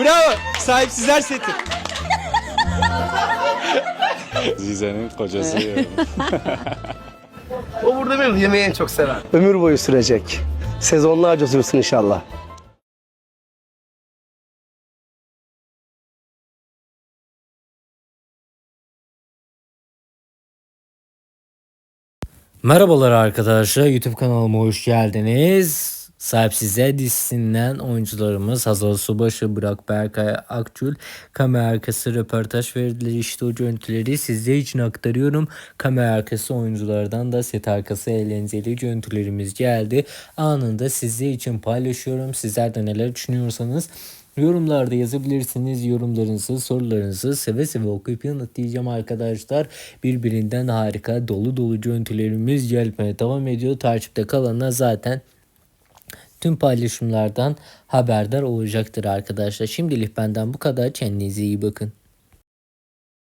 Bravo. Sahipsizler seti. Zize'nin kocası. O burada benim yemeği en çok seven. Ömür boyu sürecek. Sezonlarca sürsün inşallah. Merhabalar arkadaşlar YouTube kanalıma hoş geldiniz. Sahipsize dizisinden oyuncularımız Hazal Subaşı, Burak Berkay Akçul kamera arkası röportaj verdiler. İşte o görüntüleri sizler için aktarıyorum. Kamera arkası oyunculardan da set arkası eğlenceli görüntülerimiz geldi. Anında sizler için paylaşıyorum. Sizler de neler düşünüyorsanız Yorumlarda yazabilirsiniz. Yorumlarınızı, sorularınızı seve seve okuyup yanıtlayacağım arkadaşlar. Birbirinden harika dolu dolu görüntülerimiz gelmeye devam ediyor. Takipte kalanlar zaten tüm paylaşımlardan haberdar olacaktır arkadaşlar. Şimdilik benden bu kadar. Kendinize iyi bakın.